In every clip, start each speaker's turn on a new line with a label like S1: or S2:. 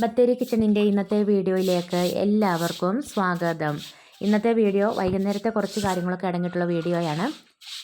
S1: ബത്തേരി കിച്ചണിന്റെ ഇന്നത്തെ വീഡിയോയിലേക്ക് എല്ലാവർക്കും സ്വാഗതം. ഇന്നത്തെ വീഡിയോ വൈകുന്നേരത്തെ കുറച്ച് കാര്യങ്ങളൊക്കെ അടങ്ങിയിട്ടുള്ള വീഡിയോയാണ്.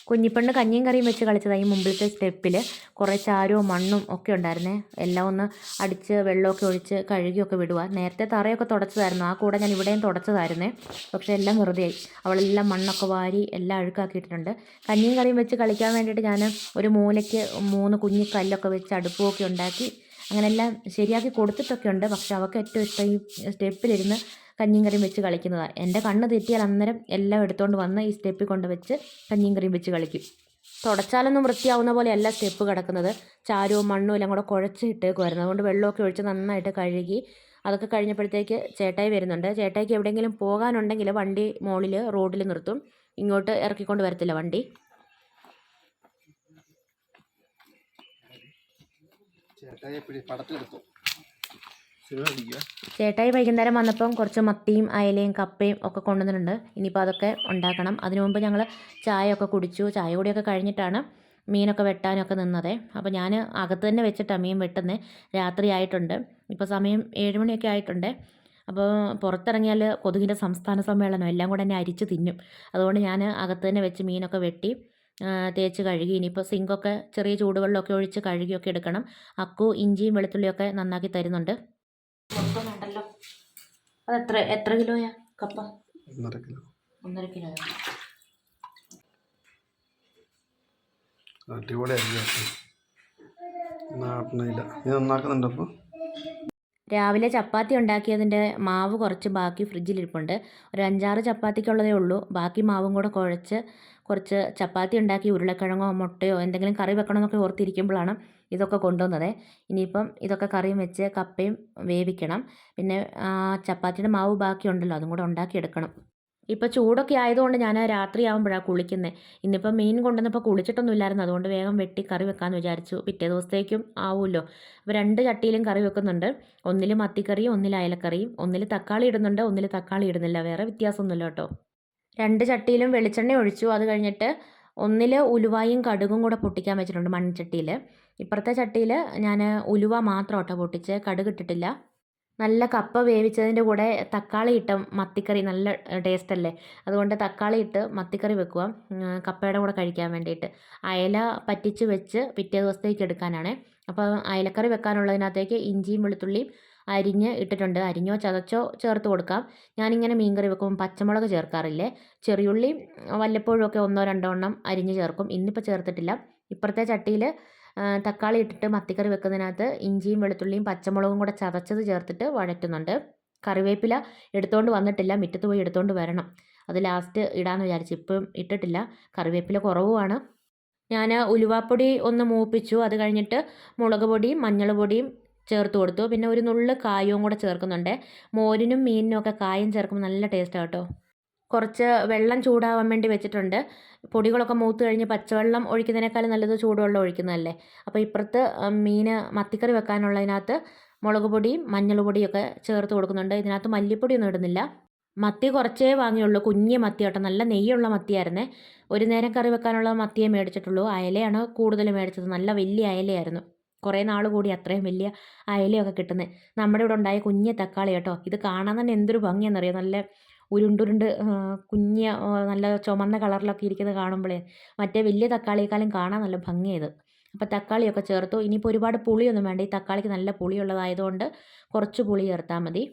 S1: കുഞ്ഞിപ്പെണ്ണ് കഞ്ഞിയും കറിയും വെച്ച് കളിച്ചതായി മുമ്പിലത്തെ സ്റ്റെപ്പിൽ കുറേ ചാരവും മണ്ണും ഒക്കെ ഉണ്ടായിരുന്നേ. എല്ലാം ഒന്ന് അടിച്ച് വെള്ളമൊക്കെ ഒഴിച്ച് കഴുകിയൊക്കെ വിടുക നേരത്തെ തറയൊക്കെ തുടച്ചതായിരുന്നു. ആ കൂടെ ഞാൻ ഇവിടെയും തുടച്ചതായിരുന്നേ. പക്ഷേ എല്ലാം വെറുതെയായി. അവളെല്ലാം മണ്ണൊക്കെ വാരി എല്ലാം അഴുക്കാക്കിയിട്ടുണ്ട് കഞ്ഞിയും കറിയും വെച്ച് കളിക്കാൻ വേണ്ടിയിട്ട് ഞാൻ ഒരു മൂലയ്ക്ക് മൂന്ന് കുഞ്ഞു കല്ലൊക്കെ വെച്ച് അടുപ്പമൊക്കെ ഉണ്ടാക്കി അങ്ങനെ എല്ലാം ശരിയാക്കി കൊടുത്തിട്ടൊക്കെ ഉണ്ട് പക്ഷെ അവൾക്ക് ഏറ്റവും ഇഷ്ടം ഈ സ്റ്റെപ്പിലിരുന്ന് കഞ്ഞിയും കറിയും വെച്ച് കളിക്കുന്നതാണ് എന്റെ കണ്ണ് തെറ്റിയാൽ അന്നേരം എല്ലാം എടുത്തുകൊണ്ട് വന്ന് ഈ സ്റ്റെപ്പിൽ കൊണ്ട് വെച്ച് കഞ്ഞിയും കറിയും വെച്ച് കളിക്കും. തുടച്ചാലൊന്നും വൃത്തിയാവുന്ന പോലെയല്ല സ്റ്റെപ്പ് കിടക്കുന്നത്. ചാരവും മണ്ണും എല്ലാം കൂടെ കുഴച്ച് ഇട്ടേക്കുമായിരുന്നു അതുകൊണ്ട് വെള്ളമൊക്കെ ഒഴിച്ച് നന്നായിട്ട് കഴുകി അതൊക്കെ കഴിഞ്ഞപ്പോഴത്തേക്ക് ചേട്ടായി വരുന്നുണ്ട്. ചേട്ടായിക്ക് എവിടെയെങ്കിലും പോകാനുണ്ടെങ്കിൽ വണ്ടി മുകളിൽ റോഡിൽ നിർത്തും. ഇങ്ങോട്ട് ഇറക്കിക്കൊണ്ട് വരത്തില്ല വണ്ടി.
S2: ചേട്ടായി
S1: വൈകുന്നേരം വന്നപ്പം കുറച്ച് മത്തിയും അയലയും കപ്പയും ഒക്കെ കൊണ്ടുവന്നിട്ടുണ്ട്. ഇനിയിപ്പോൾ അതൊക്കെ ഉണ്ടാക്കണം. അതിനു മുമ്പ് ഞങ്ങൾ ചായ ഒക്കെ കുടിച്ചു. ചായ കൂടിയൊക്കെ കഴിഞ്ഞിട്ടാണ് മീനൊക്കെ വെട്ടാനൊക്കെ നിന്നത്. അപ്പോൾ ഞാൻ അകത്ത് തന്നെ വെച്ചിട്ടാണ് മീൻ വെട്ടുന്നത് രാത്രി ആയിട്ടുണ്ട്. ഇപ്പോൾ സമയം ഏഴ് മണിയൊക്കെ ആയിട്ടുണ്ട്. അപ്പോൾ പുറത്തിറങ്ങിയാൽ കൊതുകിന്റെ സംസ്ഥാന സമ്മേളനം എല്ലാം കൂടെ എന്നെ അരിച്ച് തിന്നും. അതുകൊണ്ട് ഞാൻ അകത്ത് തന്നെ വെച്ച് മീനൊക്കെ വെട്ടി തേച്ച് കഴുകി. ഇനിയിപ്പോൾ സിങ്കൊക്കെ ചെറിയ ചൂടുവെള്ളമൊക്കെ ഒഴിച്ച് കഴുകിയൊക്കെ എടുക്കണം. അക്കു ഇഞ്ചിയും വെളുത്തുള്ളിയൊക്കെ നന്നാക്കി തരുന്നുണ്ട്. ഉണ്ടല്ലോ അത് എത്ര എത്ര കിലോയാ കപ്പ?
S2: ഒന്നര കിലോ.
S1: ഒന്നര
S2: കിലോ
S1: രാവിലെ ചപ്പാത്തി ഉണ്ടാക്കിയതിന്റെ മാവ് കുറച്ച് ബാക്കി ഫ്രിഡ്ജിലിരിപ്പുണ്ട്. ഒരു അഞ്ചാറ് ചപ്പാത്തിക്കുള്ളതേ ഉള്ളൂ. ബാക്കി മാവും കൂടെ കുഴച്ച് കുറച്ച് ചപ്പാത്തി ഉണ്ടാക്കി ഉരുളക്കിഴങ്ങോ മുട്ടയോ എന്തെങ്കിലും കറി വെക്കണമെന്നൊക്കെ ഓർത്തിരിക്കുമ്പോഴാണ് ഇതൊക്കെ കൊണ്ടുവന്നത്. ഇനിയിപ്പം ഇതൊക്കെ കറിയും വെച്ച് കപ്പയും വേവിക്കണം. പിന്നെ ചപ്പാത്തിയുടെ മാവ് ബാക്കിയുണ്ടല്ലോ അതും കൂടെ ഉണ്ടാക്കിയെടുക്കണം. ഇപ്പോൾ ചൂടൊക്കെ ആയതുകൊണ്ട് ഞാൻ രാത്രി ആകുമ്പോഴാണ് കുളിക്കുന്നത് ഇന്നിപ്പോൾ മീൻ കൊണ്ടുവന്നപ്പോൾ കുളിച്ചിട്ടൊന്നും ഇല്ലായിരുന്നു. അതുകൊണ്ട് വേഗം വെട്ടി കറി വെക്കാമെന്ന് വിചാരിച്ചു. പിറ്റേ ദിവസത്തേക്കും ആവുമല്ലോ. അപ്പോൾ രണ്ട് ചട്ടിയിലും കറി വെക്കുന്നുണ്ട്. ഒന്നിൽ മത്തിക്കറിയും ഒന്നിൽ അയലക്കറിയും. ഒന്നിൽ തക്കാളി ഇടുന്നുണ്ട് ഒന്നിൽ തക്കാളി ഇടുന്നില്ല. വേറെ വ്യത്യാസമൊന്നുമില്ല കേട്ടോ. രണ്ട് ചട്ടിയിലും വെളിച്ചെണ്ണ ഒഴിച്ചു. അത് കഴിഞ്ഞിട്ട് ഒന്നിൽ ഉലുവായും കടുകും കൂടെ പൊട്ടിക്കാൻ വെച്ചിട്ടുണ്ട് മൺചട്ടിയിൽ ഇപ്പുറത്തെ ചട്ടിയിൽ ഞാൻ ഉലുവ മാത്രം കേട്ടോ പൊട്ടിച്ച്. കടുക് ഇട്ടിട്ടില്ല. നല്ല കപ്പ വേവിച്ചതിന്റെ കൂടെ തക്കാളി ഇട്ട മത്തിക്കറി നല്ല ടേസ്റ്റ് അല്ലേ? അതുകൊണ്ട് തക്കാളി ഇട്ട് മത്തിക്കറി വെക്കുക. കപ്പയുടെ കൂടെ കഴിക്കാൻ വേണ്ടിയിട്ട്. അയല പറ്റിച്ച് വെച്ച് പിറ്റേ ദിവസത്തേക്ക് എടുക്കാനാണ്. അപ്പോൾ അയലക്കറി വെക്കാനുള്ളതിനകത്തേക്ക് ഇഞ്ചിയും വെളുത്തുള്ളിയും അരിഞ്ഞ് ഇട്ടിട്ടുണ്ട്. അരിഞ്ഞോ ചതച്ചോ ചേർത്ത് കൊടുക്കാം. ഞാനിങ്ങനെ മീൻകറി വെക്കുമ്പോൾ പച്ചമുളക് ചേർക്കാറില്ലേ? ചെറിയുള്ളി വല്ലപ്പോഴും ഒക്കെ ഒന്നോ രണ്ടോ എണ്ണം അരിഞ്ഞ് ചേർക്കും. ഇന്നിപ്പോൾ ചേർത്തിട്ടില്ല. ഇപ്പുറത്തെ ചട്ടിയിൽ തക്കാളി ഇട്ടിട്ട് മത്തിക്കറി വെക്കുന്നതിനകത്ത് ഇഞ്ചിയും വെളുത്തുള്ളിയും പച്ചമുളകും കൂടെ ചതച്ചത് ചേർത്തിട്ട് വഴറ്റുന്നുണ്ട്. കറിവേപ്പില എടുത്തുകൊണ്ട് വന്നിട്ടില്ല. മുറ്റത്ത് പോയി എടുത്തുകൊണ്ട് വരണം. അത് ലാസ്റ്റ് ഇടാമെന്ന് വിചാരിച്ചു ഇപ്പം ഇട്ടിട്ടില്ല. കറിവേപ്പില കുറവുമാണ്. ഞാൻ ഉലുവാപ്പൊടി ഒന്ന് മൂപ്പിച്ചു. അത് കഴിഞ്ഞിട്ട് മുളക് പൊടിയും മഞ്ഞൾ പൊടിയും ചേർത്ത് കൊടുത്തു. പിന്നെ ഒരു നുള്ള് കായവും കൂടെ ചേർക്കുന്നുണ്ട്. മോരിനും മീനിനും ഒക്കെ കായം ചേർക്കുമ്പോൾ നല്ല ടേസ്റ്റാണ് കേട്ടോ. കുറച്ച് വെള്ളം ചൂടാവാൻ വേണ്ടി വെച്ചിട്ടുണ്ട്. പൊടികളൊക്കെ മൂത്ത് കഴിഞ്ഞ് പച്ചവെള്ളം ഒഴിക്കുന്നതിനേക്കാളും നല്ലത് ചൂടുവെള്ളം ഒഴിക്കുന്നതല്ലേ. അപ്പോൾ ഇപ്പുറത്ത് മീൻ മത്തിക്കറി വെക്കാനുള്ളതിനകത്ത് മുളക് പൊടിയും മഞ്ഞൾ പൊടിയൊക്കെ ചേർത്ത് കൊടുക്കുന്നുണ്ട്. ഇതിനകത്ത് മല്ലിപ്പൊടിയൊന്നും ഇടുന്നില്ല. മത്തി കുറച്ചേ വാങ്ങിയുള്ളൂ. കുഞ്ഞ് മത്തി കേട്ടോ. നല്ല നെയ്യുള്ള മത്തിയായിരുന്നേ. ഒരു നേരം കറി വെക്കാനുള്ള മത്തിയെ മേടിച്ചിട്ടുള്ളൂ. അയലയാണ് കൂടുതൽ മേടിച്ചത്. നല്ല വലിയ അയലയായിരുന്നു. കുറേ നാൾ കൂടി അത്രയും വലിയ അയലയൊക്കെ കിട്ടുന്നത് നമ്മുടെ ഇവിടെ ഉണ്ടായ കുഞ്ഞ് തക്കാളി കേട്ടോ ഇത് കാണാൻ തന്നെ എന്തൊരു ഭംഗിയാണെന്നറിയാം? നല്ല ഉരുണ്ടുരുണ്ട് കുഞ്ഞ നല്ല ചുമന്ന കളറിലൊക്കെ ഇരിക്കുന്നത് കാണുമ്പോഴേ. മറ്റേ വലിയ തക്കാളിയേക്കാളും കാണാൻ നല്ല ഭംഗിയത് അപ്പോൾ തക്കാളിയൊക്കെ ചേർത്തു. ഇനിയിപ്പോൾ ഒരുപാട് പുളിയൊന്നും വേണ്ട. ഈ തക്കാളിക്ക് നല്ല പുളിയുള്ളതായതുകൊണ്ട് കുറച്ച് പുളി ചേർത്താൽ മതി.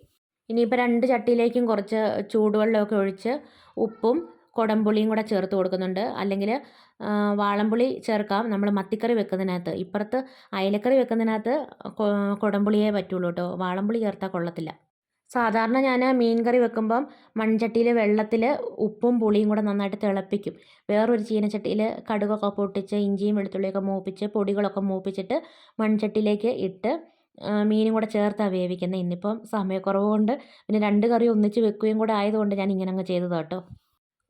S1: ഇനിയിപ്പോൾ രണ്ട് ചട്ടിയിലേക്കും കുറച്ച് ചൂടുവെള്ളമൊക്കെ ഒഴിച്ച് ഉപ്പും കുടംപുളിയും കൂടെ ചേർത്ത് കൊടുക്കുന്നുണ്ട്. അല്ലെങ്കിൽ വാളംപുളി ചേർക്കാം. നമ്മൾ മത്തിക്കറി വെക്കുന്നതിനകത്ത്. ഇപ്പുറത്ത് അയലക്കറി വെക്കുന്നതിനകത്ത് കുടംപുളിയേ പറ്റുള്ളൂ കേട്ടോ. വാളംപുളി ചേർത്താൽ കൊള്ളത്തില്ല. സാധാരണ ഞാൻ മീൻ കറി വെക്കുമ്പം മൺചട്ടിയിൽ വെള്ളത്തിൽ ഉപ്പും പുളിയും കൂടെ നന്നായിട്ട് തിളപ്പിക്കും. വേറൊരു ചീനച്ചട്ടിയിൽ കടുകൊക്കെ പൊട്ടിച്ച് ഇഞ്ചിയും വെളുത്തുള്ളിയൊക്കെ മൂപ്പിച്ച് പൊടികളൊക്കെ മൂപ്പിച്ചിട്ട് മൺചട്ടിയിലേക്ക് ഇട്ട് മീനും കൂടെ ചേർത്താണ് വേവിക്കുന്നത് ഇന്നിപ്പം സമയക്കുറവ് കൊണ്ട് പിന്നെ രണ്ട് കറി ഒന്നിച്ച് വെക്കുകയും കൂടെ ആയതുകൊണ്ട് ഞാൻ ഇങ്ങനെ അങ്ങ് ചെയ്തത് കേട്ടോ.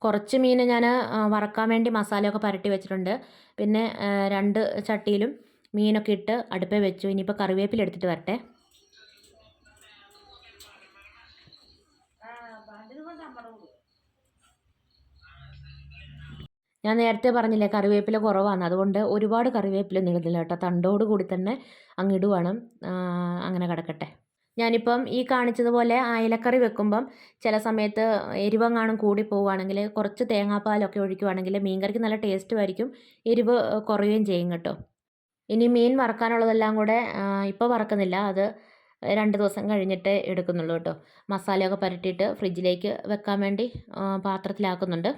S1: കുറച്ച് മീൻ ഞാൻ വറക്കാൻ വേണ്ടി മസാലയൊക്കെ പുരട്ടി വെച്ചിട്ടുണ്ട്. പിന്നെ രണ്ട് ചട്ടിയിലും മീനൊക്കെ ഇട്ട് അടുപ്പേ വെച്ചു. ഇനിയിപ്പോൾ കറിവേപ്പില എടുത്തിട്ട് വരട്ടെ. ഞാൻ നേരത്തെ പറഞ്ഞില്ലേ കറിവേപ്പില കുറവാണ് അതുകൊണ്ട് ഒരുപാട് കറിവേപ്പില ഇടുന്നില്ല കേട്ടോ. തണ്ടോട് കൂടി തന്നെ അങ്ങ് ഇടുവാണ്. ആ, അങ്ങനെ കിടക്കട്ടെ. ഞാനിപ്പം ഈ കാണിച്ചതുപോലെ അയലക്കറി വെക്കുമ്പം ചില സമയത്ത് എരിവെങ്ങാനും കൂടി പോവുകയാണെങ്കിൽ കുറച്ച് തേങ്ങാപ്പാലൊക്കെ ഒഴിക്കുവാണെങ്കിൽ മീൻകറിക്ക് നല്ല ടേസ്റ്റ് ആയിരിക്കും എരിവ് കുറയുകയും ചെയ്യും കേട്ടോ. ഇനി മീൻ വറക്കാനുള്ളതെല്ലാം കൂടെ ഇപ്പോൾ വറക്കുന്നില്ല അത് രണ്ട് ദിവസം കഴിഞ്ഞിട്ട് എടുക്കുന്നുള്ളൂ കേട്ടോ. മസാലയൊക്കെ പുരട്ടിയിട്ട് ഫ്രിഡ്ജിലേക്ക് വെക്കാൻ വേണ്ടി പാത്രത്തിലാക്കുന്നുണ്ട്.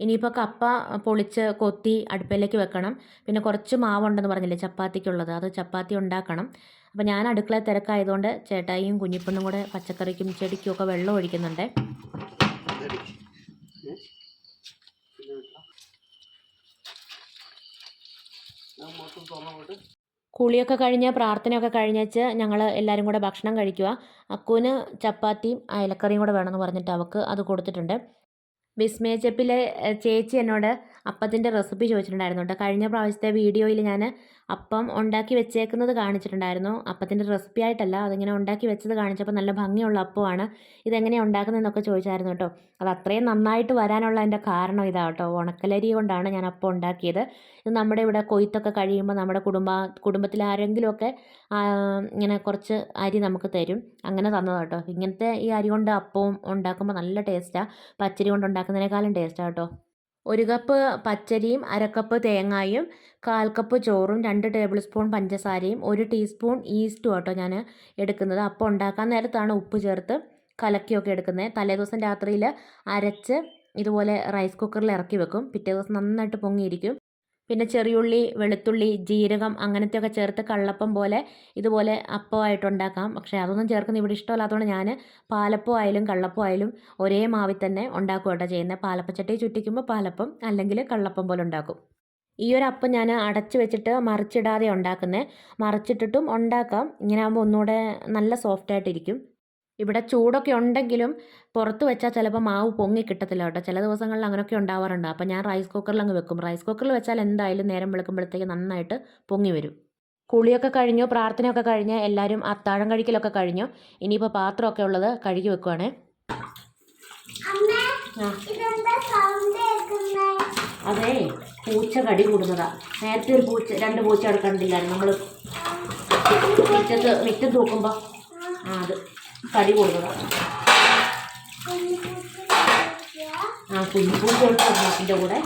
S1: ഇനിയിപ്പോൾ കപ്പ പൊളിച്ച് കൊത്തി അടുപ്പിലേക്ക് വെക്കണം. പിന്നെ കുറച്ച് മാവുണ്ടെന്ന് പറഞ്ഞില്ലേ ചപ്പാത്തിക്കുള്ളത് അത് ചപ്പാത്തി ഉണ്ടാക്കണം. അപ്പോൾ ഞാൻ അടുക്കള തിരക്കായതുകൊണ്ട് ചേട്ടായിയും കുഞ്ഞിപ്പെണ്ണും കൂടെ പച്ചക്കറിക്കും ചെടിക്കും ഒക്കെ വെള്ളം ഒഴിക്കുന്നുണ്ട്. കുളിയൊക്കെ കഴിഞ്ഞ് പ്രാർത്ഥനയൊക്കെ കഴിഞ്ഞേച്ച് ഞങ്ങൾ എല്ലാവരും കൂടെ ഭക്ഷണം കഴിക്കുക. അക്കുവിന് ചപ്പാത്തിയും അയലക്കറിയും കൂടെ വേണമെന്ന് പറഞ്ഞിട്ട് അവൾക്ക് അത് കൊടുത്തിട്ടുണ്ട്. വിസ്മയ ചെപ്പിലെ ചേച്ചി എന്നോട് അപ്പത്തിന്റെ റെസിപ്പി ചോദിച്ചിട്ടുണ്ടായിരുന്നു കേട്ടോ. കഴിഞ്ഞ പ്രാവശ്യത്തെ വീഡിയോയിൽ ഞാൻ അപ്പം ഉണ്ടാക്കി വെച്ചേക്കുന്നത് കാണിച്ചിട്ടുണ്ടായിരുന്നു. അപ്പത്തിന്റെ റെസിപ്പി ആയിട്ടല്ല അതിങ്ങനെ ഉണ്ടാക്കി വെച്ചത് കാണിച്ചപ്പോൾ നല്ല ഭംഗിയുള്ള അപ്പമാണ്. ഇതെങ്ങനെയാണ് ഉണ്ടാക്കുന്നതെന്നൊക്കെ ചോദിച്ചായിരുന്നു കേട്ടോ. അത് അത്രയും നന്നായിട്ട് വരാനുള്ള എന്റെ കാരണം ഇതാ കേട്ടോ. ഉണക്കലരി കൊണ്ടാണ് ഞാൻ അപ്പം ഉണ്ടാക്കിയത്. ഇത് നമ്മുടെ ഇവിടെ കൊയ്ത്തൊക്കെ കഴിയുമ്പോൾ നമ്മുടെ കുടുംബ കുടുംബത്തിൽ ആരെങ്കിലുമൊക്കെ ഇങ്ങനെ കുറച്ച് അരി നമുക്ക് തരും. അങ്ങനെ തന്നതാണ് കേട്ടോ. ഇങ്ങനത്തെ ഈ അരി കൊണ്ട് അപ്പവും ഉണ്ടാക്കുമ്പോൾ നല്ല ടേസ്റ്റാണ് പച്ചരി കൊണ്ട് ഉണ്ടാക്കുന്നതിനേക്കാളും ടേസ്റ്റാണ് കേട്ടോ. ഒരു കപ്പ് പച്ചരിയും അര കപ്പ് തേങ്ങായും കാൽ കപ്പ് ചോറും രണ്ട് ടേബിൾ സ്പൂൺ പഞ്ചസാരയും ഒരു ടീസ്പൂൺ ഈസ്റ്റും കേട്ടോ ഞാൻ എടുക്കുന്നത്. അപ്പം ഉണ്ടാക്കാൻ നേരത്താണ് ഉപ്പ് ചേർത്ത് കലക്കിയൊക്കെ എടുക്കുന്നത്. തലേദിവസം രാത്രിയിൽ അരച്ച് ഇതുപോലെ റൈസ് കുക്കറിൽ ഇറക്കി വെക്കും. പിറ്റേ ദിവസം നന്നായിട്ട് പൊങ്ങിയിരിക്കും. പിന്നെ ചെറിയുള്ളി വെളുത്തുള്ളി ജീരകം അങ്ങനത്തെയൊക്കെ ചേർത്ത് കള്ളപ്പം പോലെ ഇതുപോലെ അപ്പമായിട്ട് ഉണ്ടാക്കാം. പക്ഷേ അതൊന്നും ചേർക്കുന്ന ഇവിടെ ഇഷ്ടമല്ലാത്തതുകൊണ്ട് ഞാൻ പാലപ്പം ആയാലും കള്ളപ്പം ആയാലും ഒരേ മാവിൽ തന്നെ ഉണ്ടാക്കുക കേട്ടോ ചെയ്യുന്നത്. പാലപ്പച്ചട്ടി ചുറ്റിക്കുമ്പോൾ പാലപ്പം അല്ലെങ്കിൽ കള്ളപ്പം പോലെ ഉണ്ടാക്കും. ഈ ഒരു അപ്പം ഞാൻ അടച്ചു വെച്ചിട്ട് മറിച്ചിടാതെ ഉണ്ടാക്കുന്നത് മറിച്ചിട്ടിട്ടും ഉണ്ടാക്കാം. ഇങ്ങനെ ആകുമ്പോൾ ഒന്നുകൂടെ നല്ല സോഫ്റ്റായിട്ടിരിക്കും. ഇവിടെ ചൂടൊക്കെ ഉണ്ടെങ്കിലും പുറത്ത് വെച്ചാൽ ചിലപ്പോൾ മാവ് പൊങ്ങി കിട്ടത്തില്ല കേട്ടോ. ചില ദിവസങ്ങളിൽ അങ്ങനെയൊക്കെ ഉണ്ടാവാറുണ്ട്. അപ്പോൾ ഞാൻ റൈസ് കുക്കറിൽ അങ്ങ് വെക്കും. റൈസ് കുക്കറിൽ വെച്ചാൽ എന്തായാലും നേരം വെളുക്കുമ്പോഴത്തേക്ക് നന്നായിട്ട് പൊങ്ങി വരും. കുളിയൊക്കെ കഴിഞ്ഞു പ്രാർത്ഥനയൊക്കെ കഴിഞ്ഞ് എല്ലാവരും അത്താഴം കഴിക്കലൊക്കെ കഴിഞ്ഞു. ഇനിയിപ്പോൾ പാത്രമൊക്കെ ഉള്ളത് കഴുകി വെക്കുവാണേ. അതെ പൂച്ച കടി കൂടുന്നതാ. നേരത്തെ ഒരു പൂച്ച രണ്ട് പൂച്ച അടക്കണ്ടില്ല നമ്മൾ മുറ്റത്ത് മുറ്റം തൂക്കുമ്പോൾ ആ അത്. കടി കൊടുക്കുക ആ കുഞ്ഞിപ്പൂച്ച ഉണ്ട് അതിന്റെ കൂടെ.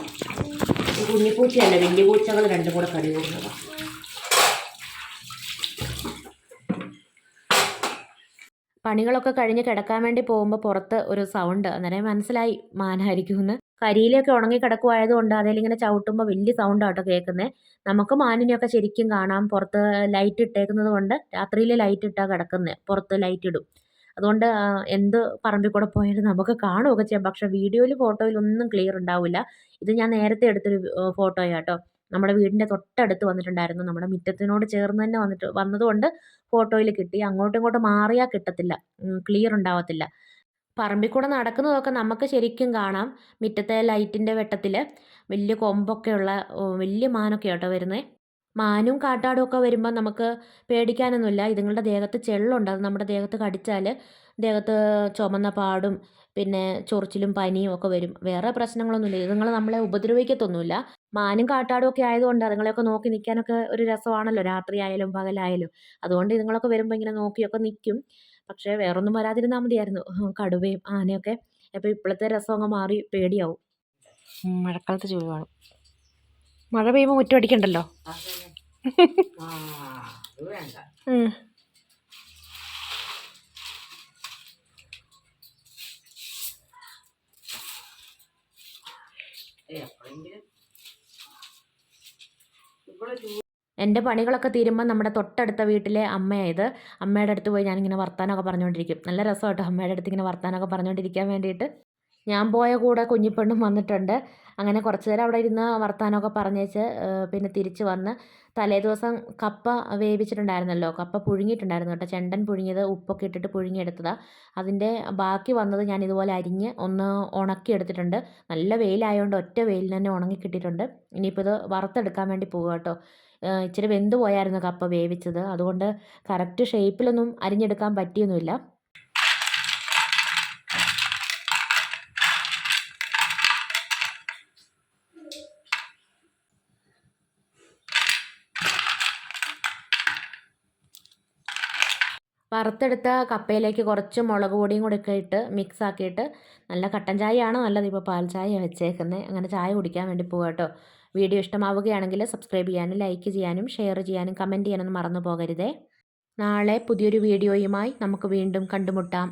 S1: കുഞ്ഞിപ്പൂച്ചയല്ല വലിയ പൂച്ചകൾ രണ്ടും കൂടെ കടി കൊടുക്കുക പണികളൊക്കെ കഴിഞ്ഞ് കിടക്കാൻ വേണ്ടി പോകുമ്പോൾ പുറത്ത് ഒരു സൗണ്ട്. അന്നേരം മനസ്സിലായി മാനായിരിക്കുമെന്ന്. കരിയിലൊക്കെ ഉണങ്ങി കിടക്കുമായതുകൊണ്ട് അതിലിങ്ങനെ ചവിട്ടുമ്പോൾ വലിയ സൗണ്ടാട്ടോ കേൾക്കുന്നത് നമുക്ക് മാനിനെയൊക്കെ ശരിക്കും കാണാം. പുറത്ത് ലൈറ്റ് ഇട്ടേക്കുന്നത് കൊണ്ട് രാത്രിയിൽ ലൈറ്റ് ഇട്ടാണ് കിടക്കുന്നത് പുറത്ത് ലൈറ്റ് ഇടും. അതുകൊണ്ട് എന്ത് പറമ്പിൽ കൂടെ പോയാലും നമുക്ക് കാണുകയൊക്കെ ചെയ്യാം. പക്ഷേ വീഡിയോയിൽ ഫോട്ടോയിലൊന്നും ക്ലിയർ ഉണ്ടാവില്ല. ഇത് ഞാൻ നേരത്തെ എടുത്തൊരു ഫോട്ടോയാട്ടോ നമ്മുടെ വീടിന്റെ തൊട്ടടുത്ത് വന്നിട്ടുണ്ടായിരുന്നു. നമ്മുടെ മുറ്റത്തിനോട് ചേർന്ന് തന്നെ വന്നിട്ട് വന്നതുകൊണ്ട് ഫോട്ടോയിൽ കിട്ടി. അങ്ങോട്ടും ഇങ്ങോട്ടും മാറിയാൽ കിട്ടത്തില്ല. ക്ലിയർ ഉണ്ടാവത്തില്ല. പറമ്പിൽ കൂടെ നടക്കുന്നതൊക്കെ നമുക്ക് ശരിക്കും കാണാം. മുറ്റത്തെ ലൈറ്റിന്റെ വെട്ടത്തിൽ വലിയ കൊമ്പൊക്കെയുള്ള വലിയ മാനൊക്കെ ആട്ടോ വരുന്നത് മാനും കാട്ടാടും ഒക്കെ വരുമ്പോൾ നമുക്ക് പേടിക്കാനൊന്നുമില്ല. ഇതുങ്ങളുടെ ദേഹത്ത് ചെള്ളുണ്ട്. അത് നമ്മുടെ ദേഹത്ത് കടിച്ചാൽ ദേഹത്ത് ചുമന്ന പാടും പിന്നെ ചൊറിച്ചിലും പനിയും ഒക്കെ വരും. വേറെ പ്രശ്നങ്ങളൊന്നുമില്ല. ഇതുങ്ങൾ നമ്മളെ ഉപദ്രവിക്കത്തൊന്നുമില്ല. മാനും കാട്ടാടും ഒക്കെ ആയതുകൊണ്ട് അതുങ്ങളെയൊക്കെ നോക്കി നിൽക്കാനൊക്കെ ഒരു രസമാണല്ലോ. രാത്രി ആയാലും പകലായാലും. അതുകൊണ്ട് ഇതുങ്ങളൊക്കെ വരുമ്പോൾ ഇങ്ങനെ നോക്കിയൊക്കെ നിൽക്കും പക്ഷേ വേറൊന്നും വരാതിരുന്നാൽ മതിയായിരുന്നു. കടുവയും ആനയൊക്കെ. അപ്പോൾ ഇപ്പോഴത്തെ രസം അങ്ങ് മാറി പേടിയാവും. മഴക്കാലത്ത് ചൂടാണ് മഴ പെയ്യുമ്പോൾ മുറ്റം അടിക്കണ്ടല്ലോ. എന്റെ പണികളൊക്കെ തീരുമ്പോൾ നമ്മുടെ തൊട്ടടുത്ത വീട്ടിലെ അമ്മയായത്. അമ്മയുടെ അടുത്ത് പോയി ഞാനിങ്ങനെ വർത്താനമൊക്കെ പറഞ്ഞുകൊണ്ടിരിക്കും നല്ല രസമാട്ടോ അമ്മയുടെ അടുത്ത് ഇങ്ങനെ വർത്താനമൊക്കെ പറഞ്ഞുകൊണ്ടിരിക്കാൻ വേണ്ടിയിട്ട്. ഞാൻ പോയ കൂടെ കുഞ്ഞിപ്പെണ്ണും വന്നിട്ടുണ്ട്. അങ്ങനെ കുറച്ച് നേരം അവിടെ ഇരുന്ന് വർത്താനമൊക്കെ പറഞ്ഞേച്ച് പിന്നെ തിരിച്ച് വന്ന് തലേ ദിവസം കപ്പ വേവിച്ചിട്ടുണ്ടായിരുന്നല്ലോ. കപ്പ പുഴുങ്ങിയിട്ടുണ്ടായിരുന്നു കേട്ടോ. ചെണ്ടൻ പുഴുങ്ങിയത് ഉപ്പൊക്കെ ഇട്ടിട്ട് പുഴുങ്ങിയെടുത്തതാണ് അതിന്റെ ബാക്കി വന്നത് ഞാൻ ഇതുപോലെ അരിഞ്ഞ് ഒന്ന് ഉണക്കി എടുത്തിട്ടുണ്ട്. നല്ല വെയിലായതുകൊണ്ട് ഒറ്റ വെയിലിന് തന്നെ ഉണങ്ങി കിട്ടിയിട്ടുണ്ട്. ഇനിയിപ്പോൾ ഇത് വറുത്തെടുക്കാൻ വേണ്ടി പോകുക കേട്ടോ. ഇച്ചിരി വെന്ത് പോയായിരുന്നു കപ്പ വേവിച്ചത്. അതുകൊണ്ട് കറക്റ്റ് ഷേപ്പിലൊന്നും അരിഞ്ഞെടുക്കാൻ പറ്റിയൊന്നുമില്ല. വറുത്തെടുത്ത കപ്പയിലേക്ക് കുറച്ച് മുളക് പൊടിയും കൂടെ ഒക്കെ ഇട്ട് മിക്സ് ആക്കിയിട്ട് നല്ല കട്ടൻ ചായയാണ് നല്ലത്. ഇപ്പോൾ പാൽ ചായ വെച്ചേക്കുന്നത് അങ്ങനെ ചായ കുടിക്കാൻ വേണ്ടി പോകാം കേട്ടോ വീഡിയോ ഇഷ്ടമാവുകയാണെങ്കിൽ സബ്സ്ക്രൈബ് ചെയ്യാനും ലൈക്ക് ചെയ്യാനും ഷെയർ ചെയ്യാനും കമന്റ് ചെയ്യാനൊന്നും മറന്നു പോകരുതേ. നാളെ പുതിയൊരു വീഡിയോയുമായി നമുക്ക് വീണ്ടും കണ്ടുമുട്ടാം.